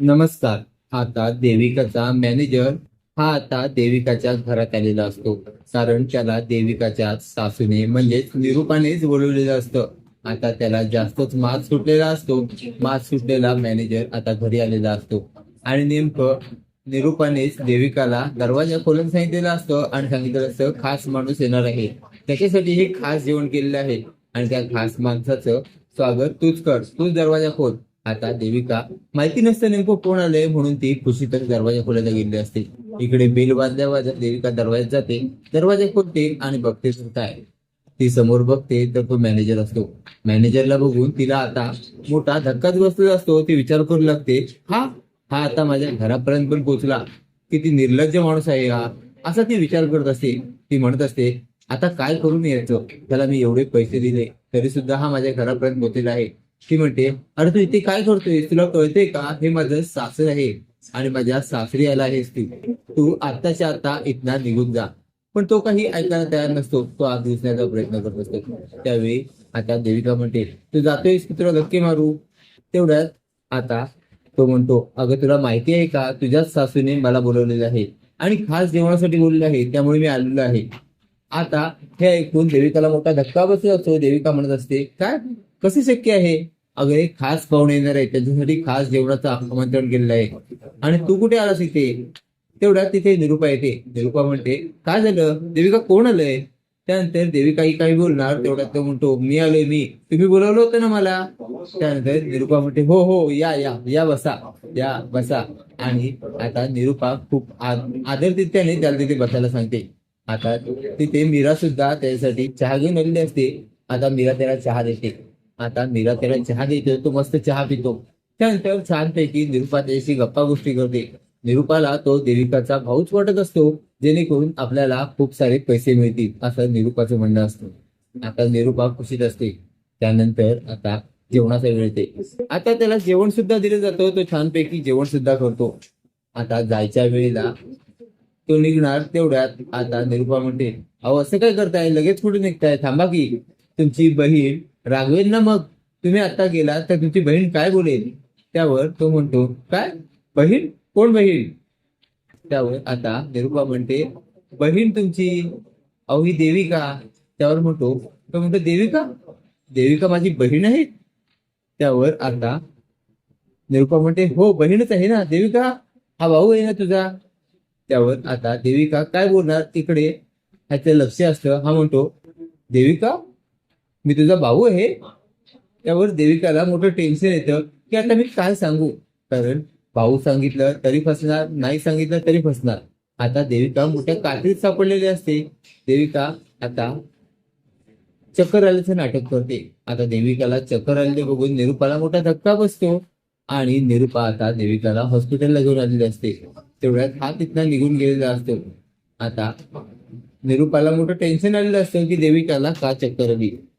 नमस्कार. आता देविकाचा मॅनेजर हा आता देविकाच्या घरात आलेला असतो. कारण त्याला देविकाच्या सासूने म्हणजेच निरूपानेच बोलवलेलं असतं. आता त्याला जास्तच मास सुटलेला असतो. मास सुटलेला मॅनेजर आता घरी आलेला असतो. आणि नेमकं निरूपानेच देविकाला दरवाजा खोलून सांगितलेला असतं आणि सांगितलेलं असतं खास माणूस येणार आहे. त्याच्यासाठी हे खास जेवण केलेलं आहे. आणि त्या खास माणसाचं स्वागत तूच कर. तूच दरवाजा खोल. आता देविका माहिती नसतं नेमकं कोण आलंय म्हणून ती खुशी तर दरवाजा खोलायला गेलेली असते. इकडे बेल वाजल्या वाजत देविका दरवाज्यात जाते. दरवाजा खोलते आणि बघते तर काय ती समोर बघते तर तो मॅनेजर असतो. मॅनेजरला बघून तिला आता मोठा धक्काच बसलेला असतो. ती विचार करू लागते हा हा आता माझ्या घरापर्यंत पण पोहोचला. किती निर्लज्ज माणूस आहे हा. असा ती विचार करत असते. ती म्हणत असते आता काय करून यायचं? त्याला मी एवढे पैसे दिले तरी सुद्धा हा माझ्या घरापर्यंत पोहोचलेला आहे. ती म्हणते अरे तू इथे काय करतोय तुला कळते का? हे माझं सासर आहे आणि माझ्या सासरी आला आहेस ती. तू आत्ताच्या आता इथना निघून जा. पण तो काही ऐकायला तयार नसतो. तो आग दिसण्याचा प्रयत्न करत असतो. त्यावेळी आता देविका म्हणते तू जातोयस की तुला धक्के मारू? तेवढ्यात आता तो म्हणतो अगं तुला माहिती आहे का? तुझ्याच सासूने मला बोलवलेलं आहे आणि खास जेवणासाठी बोललेलं आहे. त्यामुळे मी आलेलो आहे. आता हे ऐकून देविकाला मोठा धक्का बसत असतो. देविका म्हणत असते काय? कसे शक्य आहे? अगं एक खास पाहुणे येणार आहे. त्याच्यासाठी खास जेवणाचं आमंत्रण केलेलं आहे. आणि तू कुठे आलास इथे? तेवढ्यात तिथे निरुपा येते. निरुपा म्हणते काय झालं? देविका कोण आलंय? त्यानंतर देविका ही काही बोलणार तेवढ्यात तो म्हणतो मी आलोय मी. तुम्ही बोलावलं होतं ना मला? त्यानंतर निरुपा म्हणते हो हो या या या बसा या बसा. आणि आता निरुपा खूप आदरतित्याने त्याला तिथे बसायला सांगते. आता तिथे मीरा सुद्धा त्याच्यासाठी चहा घेऊन आलेली असते. आता मीरा त्याला चहा देते. आता मीरा त्याला चहा देते तो मस्त चहा पितो. त्यानंतर छानपैकी निरुपा त्याशी गप्पा गोष्टी करते. निरुपाला तो देविकाचा भाऊच वाटत असतो जेणेकरून आपल्याला खूप सारे पैसे मिळतील असं निरुपाचं म्हणणं असतं. आता निरुपा खुशीत असते. त्यानंतर आता जेवणाचा वेळ येते आता त्याला जेवण सुद्धा दिलं जातं तो छानपैकी जेवण सुद्धा करतो. आता जायच्या वेळेला तो निघणार तेवढ्यात आता निरुपा म्हणते अहो असं काय करताय? लगेच कुठे निघताय? थांबा की. तुमची बहीण राघवेंना मग? तुम्ही आता गेला तर तुमची बहीण काय बोलेल? त्यावर तो म्हणतो काय? बहीण? कोण बहीण? त्यावर आता निरुपा म्हणते बहीण तुमची अहो ही देविका. त्यावर म्हणतो तो म्हणतो देविका? देविका माझी बहीण आहे? त्यावर आता निरुपा म्हणते हो बहीणच आहे ना देविका? हा भाऊ आहे ना तुझा? त्यावर आता देविका काय बोलणार तिकडे? ह्याचं लक्ष असतं. हा म्हणतो देविका मी तुझा भाऊ आहे. त्यावर देविकाला मोठं टेन्शन येतं. की आता मी काय सांगू? कारण भाऊ सांगितलं तरी फसणार नाही सांगितलं तरी फसणार. आता देविका मोठ्या कात्रीत सापडलेली असते. देविका आता चक्कर आल्याचं नाटक करते. आता देविकाला चक्कर आलेले बघून निरुपाला मोठा धक्का बसतो. आणि निरुपा आता देविकाला हॉस्पिटलला घेऊन आलेली असते. तेवढ्यात हा तिथनं निघून गेलेला असतो. आता निरुपाला मोठं टेन्शन आलेलं असतं की देविकाला का चक्कर आली?